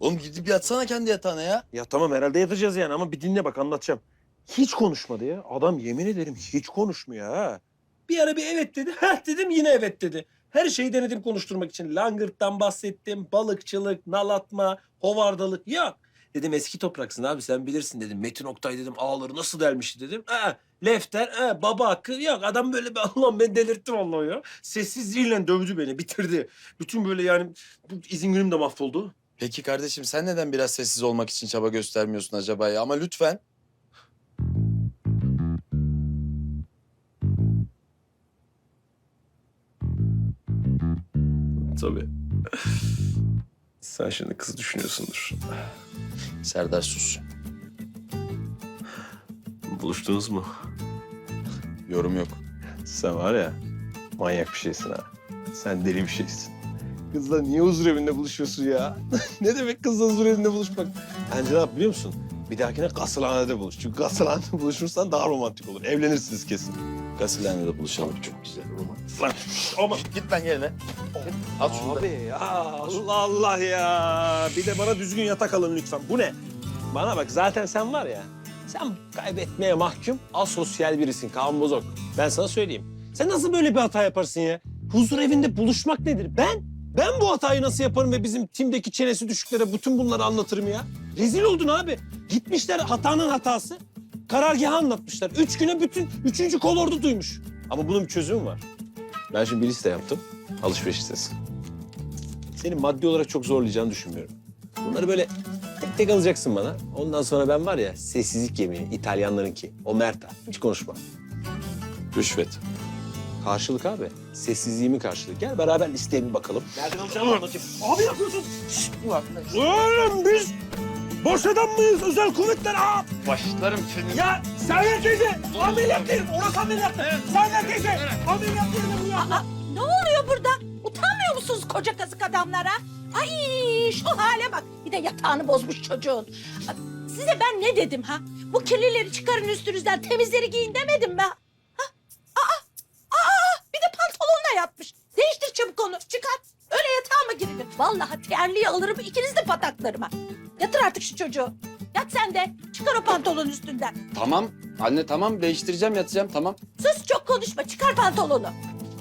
Oğlum gidip yatsana kendi yatağına ya. Ya tamam herhalde yatacağız yani ama bir dinle bak anlatacağım. Hiç konuşmadı ya. Adam yemin ederim hiç konuşmuyor ha. Bir ara bir evet dedi. Heh dedim yine evet dedi. Her şeyi denedim konuşturmak için. Langırt'tan bahsettim. Balıkçılık, nal atma, hovardalık. Yok. Dedim eski topraksın abi sen bilirsin dedim. Metin Oktay dedim ağları nasıl delmişti dedim. Ha, Lefter, ha, baba hakkı. Yok adam böyle bir Allah'ım ben delirtti vallahi ya. Sessizliğiyle dövdü beni, bitirdi. Bütün böyle yani bu izin günüm de mahvoldu. Peki kardeşim sen neden biraz sessiz olmak için çaba göstermiyorsun acaba ya? Ama lütfen. Tabii. Sen şimdi kızı düşünüyorsundur. Serdar sus. Buluştunuz mu? Yorum yok. Sen var ya manyak bir şeysin ha. Sen deli bir şeysin. Kızla niye huzur evinde buluşuyorsun ya? ne demek kızla huzur evinde buluşmak? Bence ne yap biliyor musun? Bir dahakine gasılhanede buluş. Çünkü gasılhanede buluşursan daha romantik olur. Evlenirsiniz kesin. Gasilhanede buluşalım. Çok güzel romantik. Lan ama Git lan yerine. At şunu da. Abi ya Allah Allah ya. Bir de bana düzgün yatak alın lütfen. Bu ne? Bana bak zaten sen var ya. Sen kaybetmeye mahkum asosyal birisin Kaan Bozok. Ben sana söyleyeyim. Sen nasıl böyle bir hata yaparsın ya? Huzur evinde buluşmak nedir? Ben? Ben bu hatayı nasıl yaparım ve bizim timdeki çenesi düşüklere bütün bunları anlatırım ya? Rezil oldun abi. Gitmişler hatanın hatası. Karargahı anlatmışlar. Üç güne bütün üçüncü kolordu duymuş. Ama bunun bir çözümü var. Ben şimdi bir liste yaptım. Alışveriş listesi. Seni maddi olarak çok zorlayacağını düşünmüyorum. Bunları böyle tek tek alacaksın bana. Ondan sonra ben var ya sessizlik yemeği, İtalyanlarınki. O Merta. Hiç konuşma. Rüşvet. Karşılık abi. Sessizliğimi karşılık. Gel beraber listeye bir bakalım. Nereden alacağımı anlatayım. Abi yapıyorsun. Şşt, ulan. Oğlum biz boş adam mıyız? Özel kuvvetler ha. Başlarım seni. Ya sen teyze ameliyat değilim. Orası ameliyat. Sen teyze ameliyat değilim ya. Ne oluyor burada? Utanmıyor musunuz koca kazık adamlara? Ay şu hale bak. Bir de yatağını bozmuş çocuğun. Size ben ne dedim ha? Bu kirlileri çıkarın üstünüzden, temizleri giyin demedim mi? Çabuk onu, çıkar. Öyle yatağa mı girilir? Vallahi terliği alırım ikiniz de pataklarıma. Yatır artık şu çocuğu. Yat sen de. Çıkar o pantolon üstünden. Tamam. Anne tamam değiştireceğim yatacağım tamam. Sus çok konuşma. Çıkar pantolonu.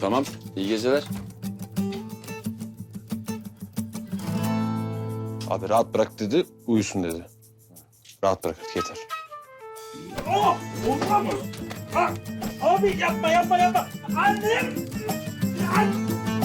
Tamam. İyi geceler. Abi rahat bırak dedi, uyusun dedi. Rahat bırak artık yeter. Aa, olmaz. Ha, abi yapma yapma yapma. Annem. An, yapma.